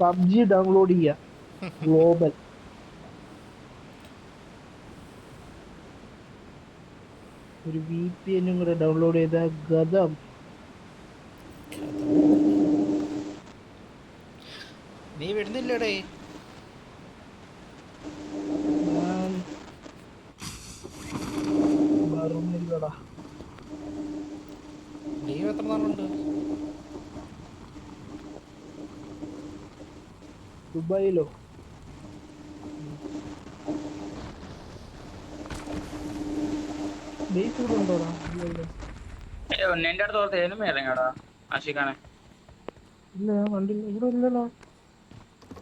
PUBG download ചെയ്യാ. Global ഒരു V P എന്നും കൂടെ ഡൗൺലോഡ് ചെയ്ത ഗതം. നീ വിടുന്നില്ലടേ ഞാൻ മറന്നില്ലടാ ലീവ് എത്ര നാളുണ്ട് ദുബായിലോ ബേസ് ഇവിടെ ഉണ്ടോടാ ഇല്ലല്ലോ. നിന്റെ അടുത്ത് ഓർത്ത് എനിമ ഇറങ്ങിയാടാ ആഷിഖാനെ ഇല്ല ഞാൻ കണ്ടില്ല. ഇവിടെ ഇല്ലല്ലോ.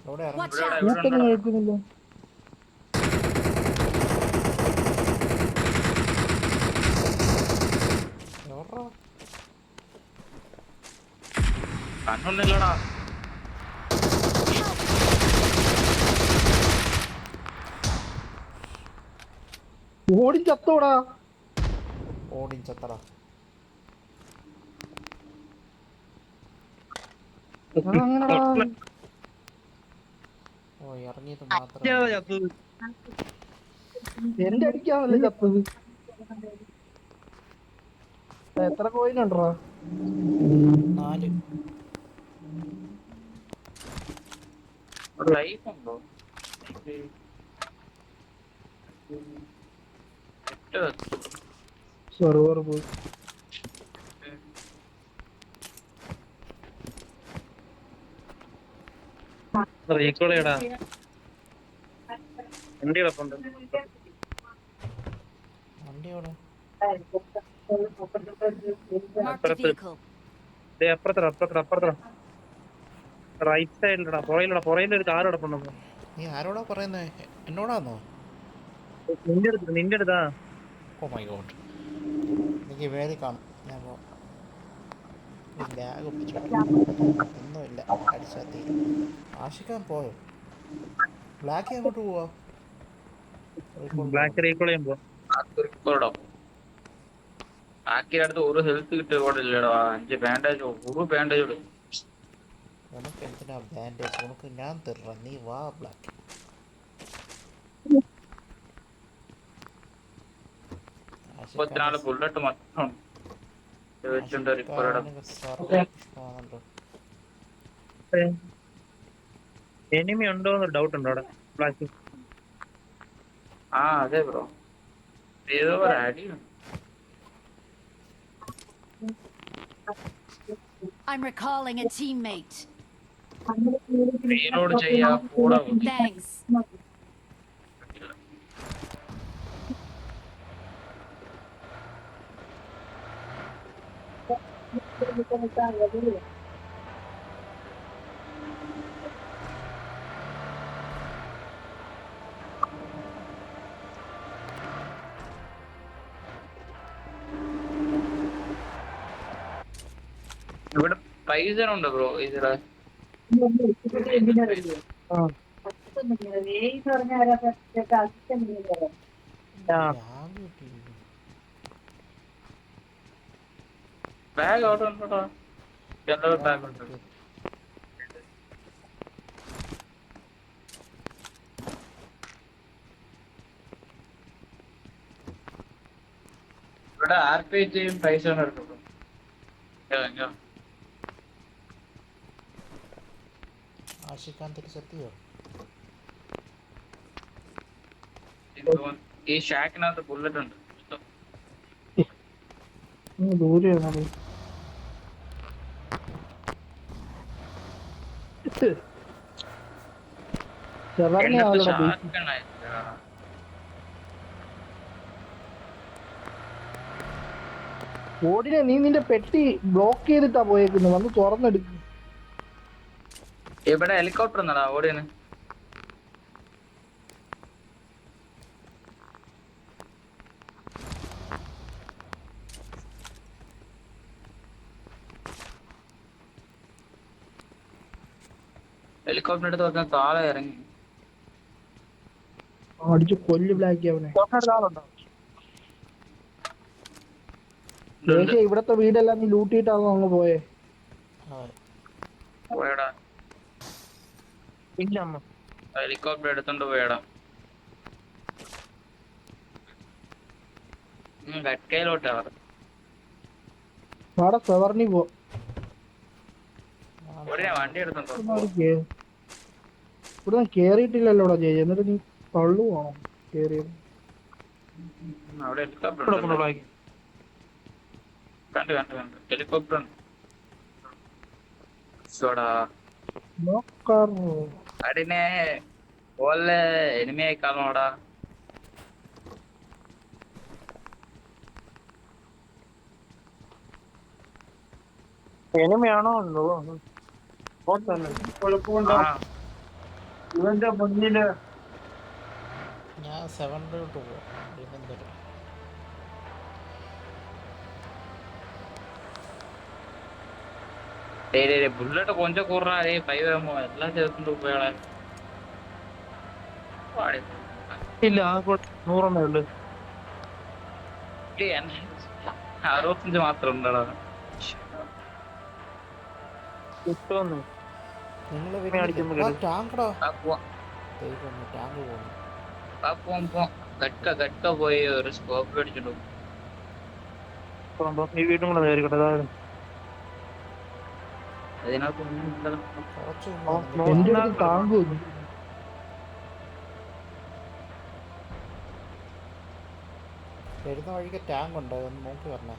അവിടെ ഇറങ്ങി. Watch ഇവിടെ out! ഇവിടെ കൂട്ടൊന്നും? കേൾക്കുന്നില്ല. എവിടാ ഓടി ചത്തോടാ. ഓടി ചത്തടാ. ഓ ഇറങ്ങിയത് മാത്രം. എന്റെ അടിക്കാണല്ലേ ചത്തത് എത്ര കോയിൻ ഉണ്ടോ നാല്. ലൈഫ് ഉണ്ടോ? സെർവർ പോയി റീകോൾ ചെയ്യടാ വണ്ടി കിടപ്പുണ്ട് റൈറ്റ് സൈഡിലടാ പുറയിലടാ പുറയിൽ ഒരു കാർ കിടപ്പുണ്ട് നീ ആരോടാ പറയുന്നേ? എന്നോടാന്നോ? നിന്റെ അടുത്ത് നിന്റെ അടുത്താ. ഓ മൈ ഗോഡ് എനിക്ക് വേദി കാണും. ഞാൻ പോ ബാഗ് ഒന്നുമില്ല. അടിച്ചാൽ തീരും ആശിക്കാൻ പോയോ ബ്ലാക്ക് അങ്ങോട്ട് പോവാ? ബ്ലാക്ക് റീകോൾ ചെയ്യുമ്പോ. ബാക്കിയുടെ അടുത്ത് ഒരു ഹെൽത്ത് കിട്ടിയ ഇല്ലടോ അഞ്ച് ബാൻഡേജ് ഒരു ബാൻഡേജ് ഉനക്ക് എന്തിനാ ബാൻഡേജ് ഉനക്ക് ഞാൻ തരാം. നീ വാ ബ്ലാക്ക് മുപ്പത്തിനാല് ബുള്ളറ്റ് മാത്രം വെച്ചിട്ടുണ്ട് ഇഷ്ടമാണല്ലോ എനിമി ഉണ്ടോ എന്ന് ഡൗട്ട് ഉണ്ടോ അവിടെ. ബ്ലാക്ക് ആ അതെ ബ്രോ ഏതോ ഒരു അടി I'm recalling a teammate. Thanks. ഇവിടെ പൈസ ഉണ്ട് ബ്രോ ഇതിലെ ആ ആ ബാഗ് കിട്ടിയില്ല ബാഗ് അവിടെ ഉണ്ടോ യെല്ലോ ബാഗ് ഉണ്ട്? ഇവിടെ ആർ പി ചെയ്യും? പൈസ എടുക്കുള്ളൂ ഈ ഷാക്കിനകത്ത് ബുള്ളറ്റ് ഉണ്ട്. അങ്ങ് ഓടിനെ നീ നിന്റെ പെട്ടി ബ്ലോക്ക് ചെയ്തിട്ടാ പോയേക്കുന്നത് വന്ന് തുറന്നെടുക്കും. ഇവിടെ ഹെലികോപ്റ്റർ ഓടിനെ? ഓടിയാണ് ഹെലികോപ്റ്റർ എടുത്ത് വെക്കാൻ താഴെ ഇറങ്ങി. അടിച്ചു കൊല്ല് ബ്ലാക്ക് അവനെ. ഇവിടത്തെ വീടെല്ലാം നീ ലൂട്ടിട്ടാണോ അങ്ങ് പോയേ? പോയടാ. ഇല്ല അമ്മ. ഹെലികോപ്റ്റർ എടുത്തോണ്ട് പോയടാ. അവിടെ സെവർണി പോ. വണ്ടി എടുത്തോണ്ടോ ഇവിടുന്ന് ഞാൻ കേറിയിട്ടില്ലല്ലോ കേറിയിട്ടില്ലല്ലോടാ ചേച്ചി എന്നിട്ട് നീ തള്ളു പോണോ കേറിയത് ഇവിടെ. കൊണ്ടുപോയി കണ്ടു കണ്ടു കണ്ടു. ഹെലികോപ്റ്റർ അടിനെ എനിമയായി കാണോടാ എനിമയാണോ കുഴപ്പമുണ്ടോ ഇവന്റെ മുന്നിൽ ഞാൻ സെവനിലോട്ട് പോവാം. ബുള്ളറ്റ് കൊഞ്ച കൂറേ ഫൈവ് എമ്മോ എല്ലാ ചേർത്തുണ്ട് ഉപയോഗ ഇല്ല നൂറെണ്ണേ ഉള്ളു. അറുപത്തഞ്ച് മാത്രം ഉണ്ടോ കിട്ടുമെന്ന് പോയി ഒരു സ്കോപ്പ് ഈ വീട്ടും കൂടെ കയറിക്കട്ടെ അതിനകത്ത് താങ്ക് വരുന്ന വഴിക്ക് ടാങ്ക് ഉണ്ട് ഒന്ന് നോക്കി വരണേ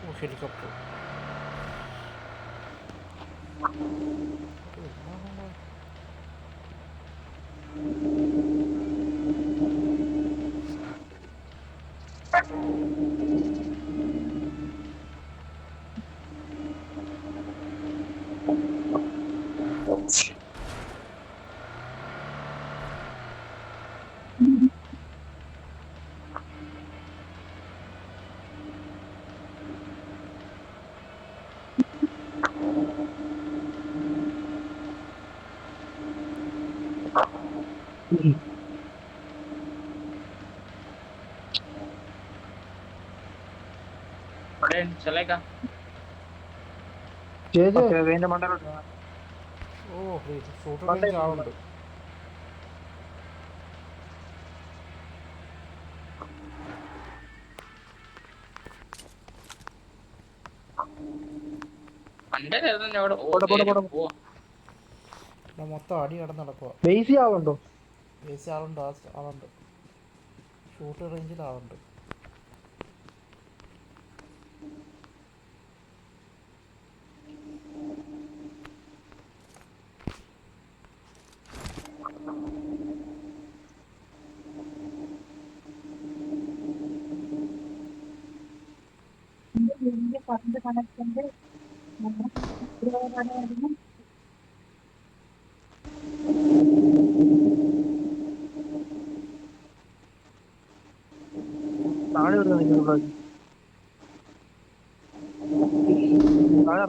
ഓ ഹെലികോപ്റ്റർ മണ്ടയിലോട്ട് വാ. ഓ പണ്ടേ അവിടെ മൊത്തം അടി കടന്ന് നടക്കുക ബേസി ആവണ്ടോ ബേസ് ആളുണ്ട് ആളുണ്ട്. ഷൂട്ട് റേഞ്ചിൽ ആളുണ്ട് താഴെ വരുന്ന നിൽക്കുന്നു താഴെ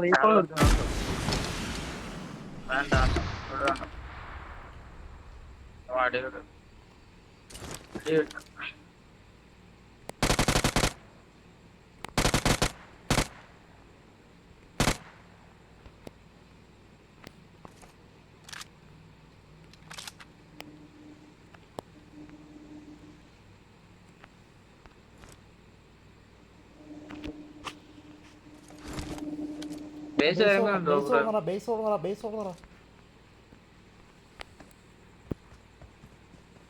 റീകോൾ എടുക്കണം വേണ്ട വേണ്ട. അടി കിട്ടും. ബേസ് ബേസ് ഓണറ ബേസ്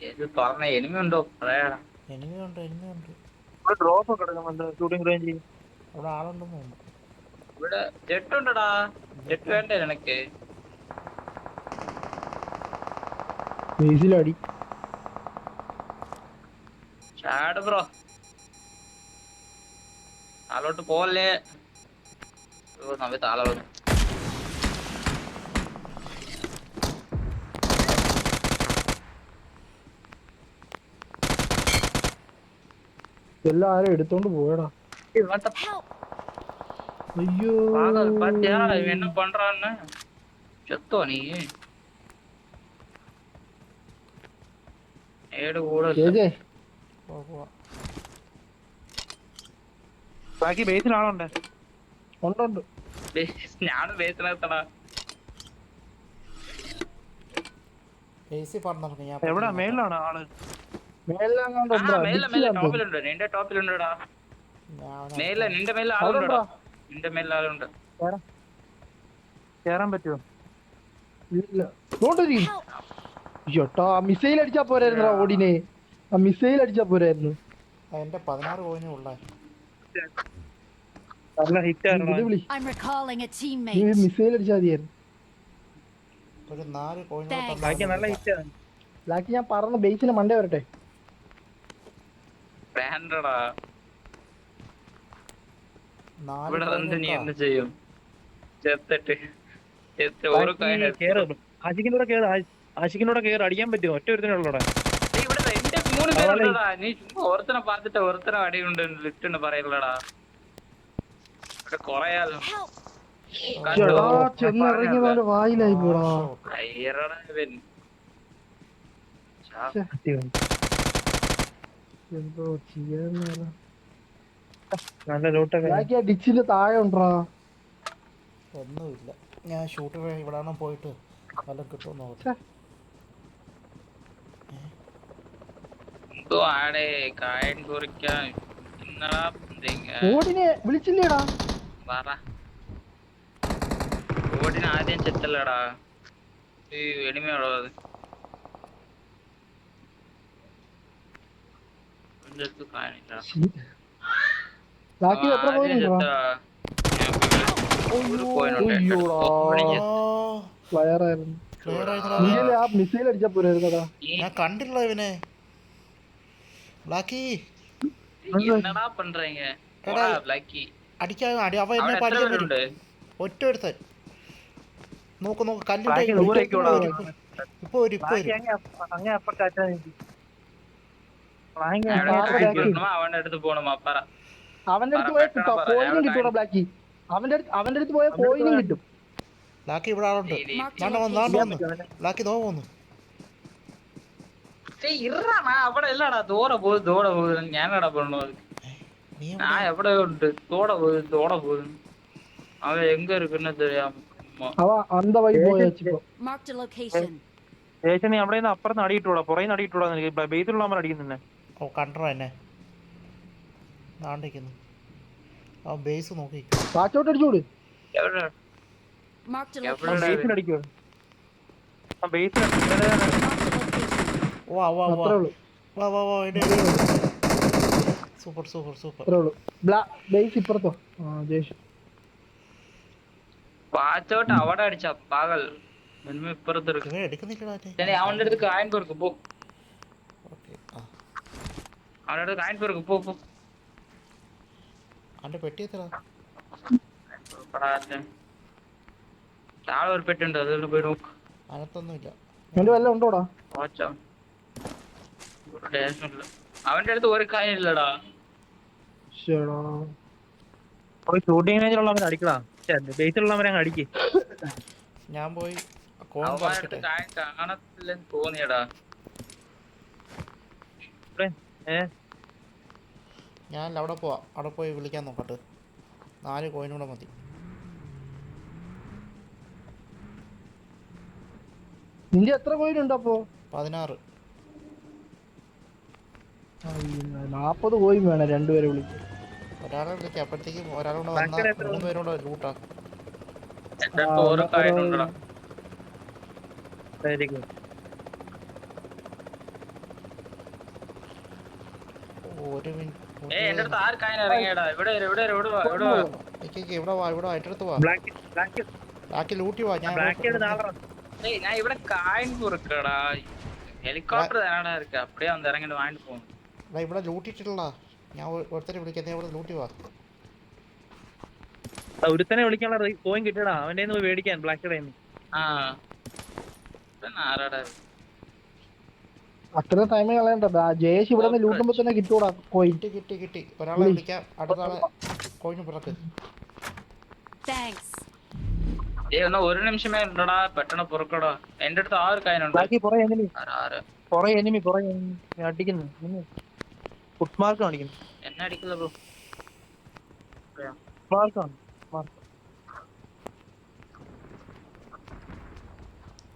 ഇത് പറഞ്ഞ എനിമി ഉണ്ടോ? പറയാടാ. എനിമി ഉണ്ട് എനിമി ഉണ്ട്. ഇവിടെ ഡ്രോപ്പ് ഒക്കെ കിടക്കുന്നുണ്ട് ഷൂട്ടിംഗ് റേഞ്ച് അവിടെ ആളുണ്ടെന്ന് തോന്നുന്നു. ഇവിടെ ജെട്ട് ഉണ്ടടാ. ജെട്ട് വേണ്ടേ നിനക്ക്? ബേസിലടി ചാട് ബ്രോ. താഴോട്ട് പോവല്ലേ? ഓ നമ്മ താഴെ വന്നു എല്ലാരും എടുത്തോണ്ട് പോയടാ Help! അയ്യോ பாதல் பாத்தியா இவன் என்ன பண்றான்னு செத்தோ நீ ஏடு கூட இல்ல. ചേച്ചേ പോവാ പോവാ ബാക്കി ബേസിൽ ആളുണ്ട് ഞാനും എവിടെ? മേളിലാണ് ആൾ? ടോപ്പിലുണ്ട്. നിന്റെ ടോപ്പിലുണ്ടടാ? ഞാൻ മേലെ നിന്റെ മേലെ അവിടെ ആളുണ്ടടാ? ഉണ്ടോ? നിന്റെ മേലെ ആളുണ്ട്. കേറാൻ പറ്റുമോ? ഇല്ല. മിസൈൽ അടിച്ചാ പോരായിരുന്നു ഓടിനെ. ആ മിസൈൽ അടിച്ചാ പോരായിരുന്നു. എന്റെ പതിനാറ് കോയിനേ ഉള്ളേ. നല്ല ഹിറ്റ് ഇത് ആയിരുന്നു വിളി. I'm recalling a നീ teammate. മിസൈൽ അടിച്ചാ മതിയായിരുന്നു. ഒരു നാല് കോയിൻ Thanks. ബാക്കി നല്ല ഹിറ്റ് ആണ്. ഞാൻ പറഞ്ഞ ബേസിന് മണ്ടേ വരട്ടെ. ഇവിടെ വന്ന് നീ. എന്ത് ചെയ്യും? ചെത്തിട്ട്. ചെത്ത് ഓരോ കാര്യം കേറ്. ആ- കേറ്. അടിക്കാൻ പറ്റുമോ? ഒറ്റ ഒരുത്തിനുള്ളൂടെ ഇവിടെ എന്റെ മൂന്ന് പേരുണ്ടടാ. നീ ചുമ്മാ ഒരുത്തനെ പറഞ്ഞിട്ട് ഒരുത്തനെ അടിയുണ്ട്. ലിഫ്റ്റ് ഉണ്ട് പറയലടാ ഇവിടെ കൊറയാലോ ചെന്നിറങ്ങിയവന്റെ വായിലായി പോടാ ഷോട്ട്. അയ്യറടാ ഇവൻ. ചാ- എന്തോ ചെയ്യാന്ന് നല്ല ലൂട്ടൊക്കെ ഡിച്ചിന്റെ താഴെ ഉണ്ടാ ഒന്നുമില്ല. ഞാൻ ഷൂട്ട് ഇവിടെ പോയിട്ട് വല്ലതും കിട്ടുമോ എന്തോ ആടെ കായൻ കുറിക്കാൻ. വിളിച്ചില്ലേടാ. പറ ഓടിന് ആദ്യം ചെത്തല്ലടാ ഈ എളിമയുള്ളോ അത് അവന്റെ അടുത്ത് കാണില്ല ബാക്കി എത്ര പോയിന്റാ അയ്യോടാ. വയറായിരുന്നു ക്ലിയർ നീ ആയിരുന്നടാ ആ മിസൈൽ അടിച്ചാ പോരായിരുന്നടാ ഞാൻ കണ്ടില്ല ഇവനെ ബ്ലാക്കി என்னடா பண்றீங்க എടാ. അടിക്കാൻ അടി അവ എന്നെ പഠിക്കാൻ വരും ഒറ്റ ഒരുത്തൻ. നോക്ക് നോക്ക് കല്ലിന്റെ ഇപ്പൊ ഒരു ഇപ്പൊ അവന്റെ അടുത്ത് പോയ കോയിനും ബ്ലാക്കി. അവന്റെ അവന്റെ കിട്ടും. ലാക്കി ഇവിടെ ആളുണ്ട്. നാണ്ട വന്ന് നാണ്ട വന്ന്. ലാക്കി ദോ അവിടെ എല്ലാടാ ദൂരെ പോകും ദൂരെ പോകും ഞാനടാ நான் எவ்வளோ உண்டு தோட போகுது தோட போகுது அவன் எங்க இருக்குன்னு தெரியாம அவன் அந்த வழி போயாச்சு மார்க் தி லொகேஷன் സ്റ്റേഷനെ അവിടെ നിന്ന് അപ്പുറത്ത് അടിയിട്ടുകൂടാ. പുറകെ നിന്ന് അടിയിട്ടുകൂടാ എനിക്ക് ബേസിലുള്ള അമ്മ അടിക്കുന്നെ ഓ കണ്ടോ എന്നെ? ദാണ്ടിരിക്കുന്നു. ആ ബേസ് നോക്കി കാറ്റോട്ട് അടിച്ചോട്. ബേസിലടിക്കോ ആ ബേസിലടിക്കോ വാ വാ വാ. വാ വാ വാ സൂപ്പർ സൂപ്പർ സൂപ്പർ. ബേസ് ഇപ്പുറത്തോ? ജേഷ് വാച്ചോട്ട് അവിടെ അടിച്ച പകൽ മിനിമം ഇപ്പുറത്ത് അവന്റെ അടുത്ത് കായൻ പേർക്ക് പോ. അവന്റെ അടുത്ത് കായൻ പേർക്ക് പോ പോ. അവന്റെ പെട്ടി എത്ര താഴെ ഒരു പെട്ടി ഉണ്ട് അതുകൊണ്ട് പോയി നോക്ക്. അകത്തൊന്നുമില്ല എന്റെ വല്ല ഉണ്ടോടാ? അവന്റെ അടുത്ത് ഒരു കായൻ ഇല്ലടാ. ഷൂട്ടിംഗ് റേഞ്ചിലുള്ളവരെ അടിക്കടാ. ബേസിലുള്ളവരെ അങ്ങ് അടിക്ക്. ഞാൻ പോയി കോൺ അവന്മാരുടെ പറിക്കട്ടെ അടുത്ത് കായൻ കാണത്തില്ലെന്ന് തോന്നിയടാ. ഞാൻ അവിടെ പോവാ. അവിടെ പോയി വിളിക്കാൻ നോക്കട്ടെ. നാല് കോയിനും കൂടെ മതി. നിന്റെ എത്ര കോയിൻ ഉണ്ട് അപ്പോ പതിനാറ്. നാപ്പത് കോയിൻ വേണം രണ്ടുപേരെ വിളിക്കാൻ ഒരാളെ വിളിക്കാം അപ്പോഴത്തേക്കും ഒരാളൂടെ ബാക്കിയുടെ വന്നാൽ എത്ര മൂന്ന് പേരോടെ ലൂട്ടാ എന്റെ അടുത്ത് ഒരു കായൻ ഉണ്ടടാ വെരി ഗുഡ് ഒരു ഏ എന്റെ അടുത്ത് ആര് കായൻ ഇറങ്ങിയടാ ഇവിടെ വരെ, ഇവിടെ വരെ, ഇവിടെ വാ ഇവിടെ വാ മിനിറ്റ് ഇവിടെ വാ ഇവിടെ വാ എൻ്റെ അടുത്ത് വാ ബ്ലാക്ക് ബ്ലാക്ക് ബാക്കി ലൂട്ടി വാ ഞാൻ ബ്ലാക്കിയുടെ നാളെ ஏய் நான் இவட காயின் பொறுக்கடா ஹெலிகாப்டர் தானடா இருக்கு அப்படியே வந்து இறங்கிட்டு வாங்கிட்டு போகணும் എടാ, ഇവിടെ ലൂട്ടിട്ടുള്ള ഞാൻ ഒരുത്തരെ വിളിക്കാം. നീ ഇവിടെ ലൂട്ടി വാ. ഒരുത്തനെ വിളിക്കാനുള്ള കോയിൻ കിട്ടിയടാ. അവന്റെ പോയി മേടിക്കാൻ ബ്ലാക്ക് ആ. ഇത്? അത്ര ടൈം കളയണ്ട. ജയേഷ് ഇവിടെ നിന്ന് ലൂട്ടുമ്പോ തന്നെ കിട്ടൂടാ കോയിൻ കിട്ടി കിട്ടി കിട്ടി. ഒരാളെ വിളിക്കാം. അടുത്ത കോയിൻ കോയിന് പിറക്ക് ദേ ഏയ് എന്നാ ഒരു നിമിഷമേ ഉണ്ടടാ. പെട്ടെന്ന് പുറക്കടോ. എന്റെ അടുത്ത് ആറ് കായനുണ്ട് ബാക്കി കുറേ എനിമി ആറ് ആറ് പുറകെ എനിമി പുറകെ enemy. അടിക്കുന്നു. ഫുഡ് മാർക്ക് കാണിക്കുന്നു എന്നെ അടിക്കില്ല ബ്രോ മാർക്കാണ്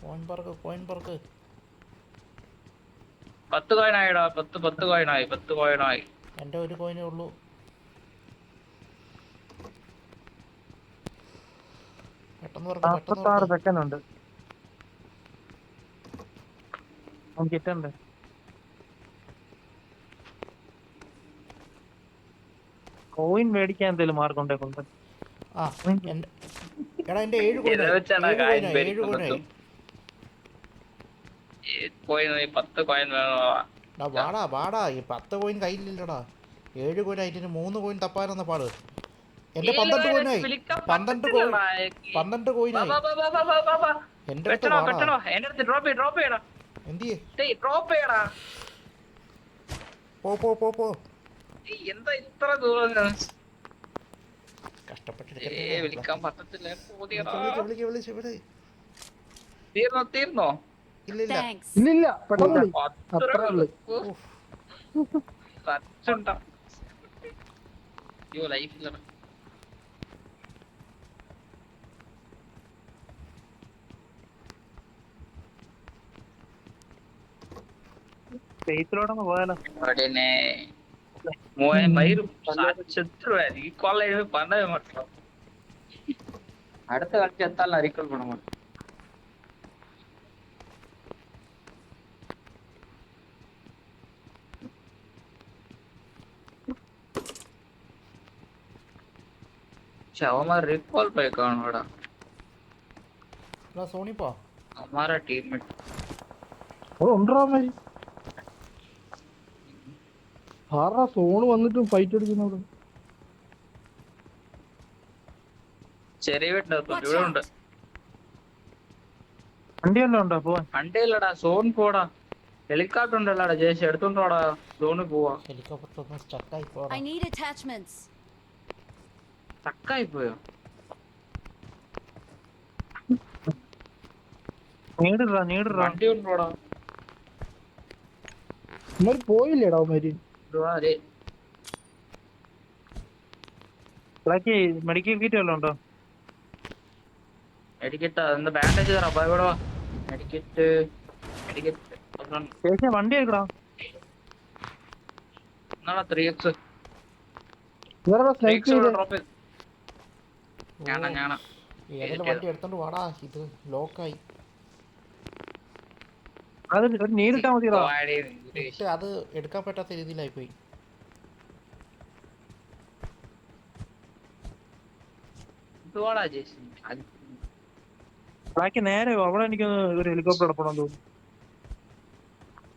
പോയിന്റ് പാർക്ക് പോയിന്റ് പാർക്ക് പത്ത് കോയിനായിടാ പത്ത് പത്ത് കോയിനായി പത്ത് ആയി. എന്റെ ഒരു കോയിനേ ഉള്ളൂ. പെട്ടെന്ന് പറഞ്ഞു പെട്ടെന്ന് സെക്കൻഡ് ഉണ്ട്. നമുക്ക് കിട്ടണ്ടേ? കോയിൻ മേടിക്കാൻ എന്തെങ്കിലും മാർഗം ഉണ്ടേ കൊണ്ട് ആ എടാ ഏഴ് കോയിൻ പത്ത് കോയിൻ വേണോ? വാടാ വാടാ ഈ പത്ത് കോയിൻ കയ്യിലില്ലടാ. ഏഴ് കോയിൻ ആയിട്ട് മൂന്ന് കോയിൻ തപ്പാനെന്ന പാട്. എന്റെ പന്ത്രണ്ട് കോയിനായി പന്ത്രണ്ട് കോയിൻ പന്ത്രണ്ട് കോയിനായി എന്റെ അടുത്ത് ഡ്രോപ്പ് ഡ്രോപ്പ് ചെയ്യടാ എന്തിയേ? ഡ്രോപ്പ് ചെയ്യടാ പോ പോ പോ പോ. എന്താ ഇത്ര ദൂരം? വിളിക്കാൻ തീർന്നോ പോയാലോ? അവിടെ மயிறு செத்துருவேன் ரீகால் எதுவுமே பண்ணவே மாட்டோம் அடுத்த கால் செத்தால் நான் ரீகால் பண்ண மாட்டேன். அவன் ரிகால் பயக்கானோடா நான் சோனிப்பா? हमारा ആറാ സോണ് വന്നിട്ടും ഫൈറ്റ് എടുക്കുന്നവിടെ ചെറിയ വീട്ടിന്റെ Watch ഉണ്ട്? പോവാൻ. വണ്ടി ഇല്ലടാ സോൺ പോടാ. ഹെലികോപ്റ്റർ ഉണ്ടല്ലോടാ ജേഷ് എടുത്തോണ്ട് പോടാ സോണിൽ പോവാ. ഹെലികോപ്റ്റർ ഒന്ന് സ്റ്റക്കായി പോടാ. I need attachments. തക്കായി പോയോ? നീടിടാ നീടിടാ. വണ്ടി ഉണ്ടോടാ ഇന്നൊരു പോയില്ലേടാ അവന്മാര്? ഇതുവാ അതെ ബാക്കി മെഡിക്കൽ കിറ്റ് വല്ലതും ഉണ്ടോ? മെഡിക്കറ്റ് എന്താ ബാൻഡേജ് തരാം. അപ്പൊ ഇവിടെ വാ. മെഡിക്കറ്റ് മെഡിക്കറ്റ് ചേച്ചി വണ്ടി എടുക്കടാ. എന്നാടാ ത്രീ എക്സ് ഞാനാ ഞാനാ. ഏതെങ്കിലും വണ്ടി എടുത്തോണ്ട് വാടാ. ഇത് ലോക്കായി അത് ഒരു ഇംഗ്ലീഷ് ഇട്ട് അത് എടുക്കാൻ പറ്റാത്ത രീതിയിലായി പോയി ബാക്കി നേരെ അവിടെ എനിക്ക് ഒരു ഹെലികോപ്റ്റർ എടുക്കണം തോന്നുന്നു.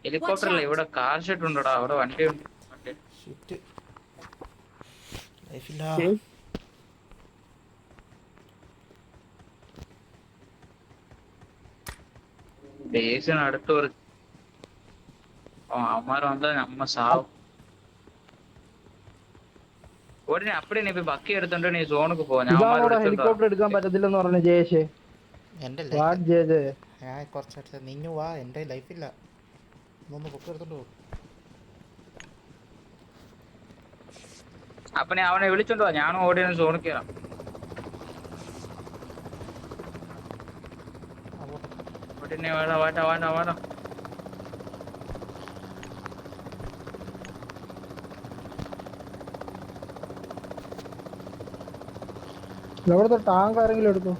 ഹെലികോപ്റ്റർ അല്ല ഇവിടെ കാർ ഷെഡ് ഉണ്ടോടാ? അവിടെ വണ്ടി ഉണ്ട് വണ്ടി ഷിറ്റ് ലൈഫില്ല. ഏയ്. ബേസിന് അടുത്ത് ഒരു ഓ അമ്മാര് വന്നാ നമ്മ സാവും ഉടനെ அப்படி நீ போய் பக்கி எடுத்துட்டு நீ ஜோனுக்கு போ ഞാൻ ഇതാണോടാ അമ്മാരെ വിളിച്ചോണ്ട് ഹെലികോപ്റ്റർ എടുക്കാൻ പറ്റത്തില്ലെന്ന് പറഞ്ഞ ജയേഷേ എൻ്റെ വാട്ട് ലൈഫ് ജയ ജയ ഞാൻ കുറച്ചടുത്ത് നിന്നു വാ എൻ്റെ ലൈഫില്ല ഇതൊന്ന് ബുക്ക് എടുത്തോണ്ട് പോ അപ്പൊ നീ അവനെ വിളിച്ചോണ്ട് വാ ഞാനും ഓടി സോണിൽ ഉടനെ വേണ്ട വേണ്ട വേണ്ട വേണ്ട എവിടുത്തെ ടാങ്ക് ആരെങ്കിലും എടുത്തോ?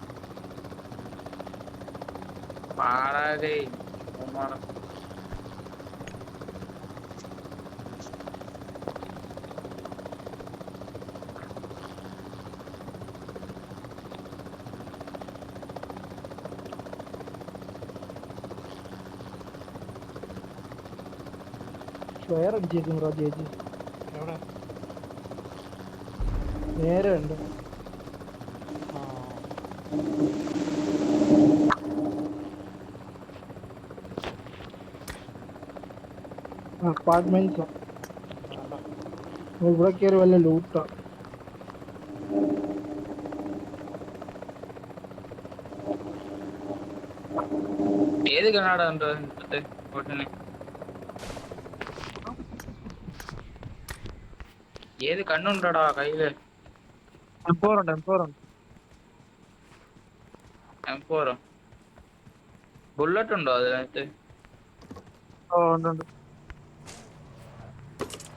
പാടാതെ. ഉമ്മാടെ. അടിച്ചേക്കും ബ്രോ ചേച്ചി. നേരെ ഉണ്ട്. ആ. അപ്പാർട്ട്മെന്റ്സ് ഇവിടെ കയറി വല്ല ലൂട്ടാ ഏത് കണ്ണാടാ ഉണ്ട് ഏത് കണ്ണുണ്ടടാ കയ്യിൽ? എം ഫോർ ഉണ്ട് എം ഫോർ ഉണ്ട്. എം ഫോറോ ബുള്ളറ്റ് ഉണ്ടോ അതിനകത്ത്? ഓ ഉണ്ട് ഉണ്ട്.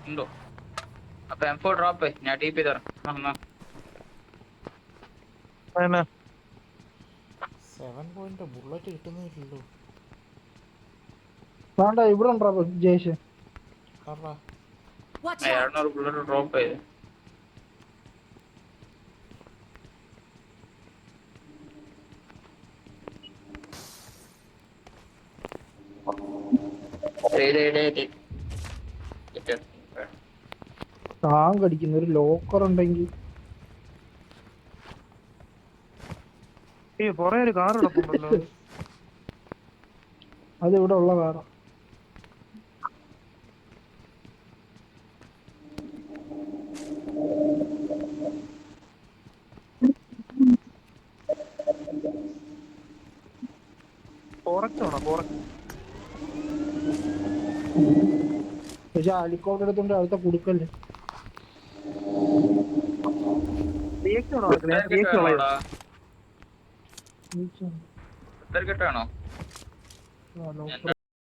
ഉണ്ടോ? അപ്പൊ എം ഫോർ ഡ്രോപ്പ് ഞാൻ ടി പി തരാം. സെവൻ പോയിന്റ് ബുള്ളറ്റ് കിട്ടുന്നില്ലല്ലോ വേണ്ട ഇവിടെ ഉണ്ടാ ജയേഷ്? ഒരു ആ, out! ഇരുന്നൂറ് ബുള്ളറ്റ് ഡ്രോപ്പ് ചെയ്ത്. ടാങ്ക് അടിക്കുന്ന ഒരു ലോക്കർ ഉണ്ടെങ്കിൽ ഈ ഒരു കാർ കിടപ്പുണ്ടല്ലോ. അത് ഇവിടെ ഉള്ള കാറാ. ഹെലികോപ്റ്റർ എടുത്തോണ്ട് അടുത്ത കുടുക്കല്ലേ? ബേക്ക്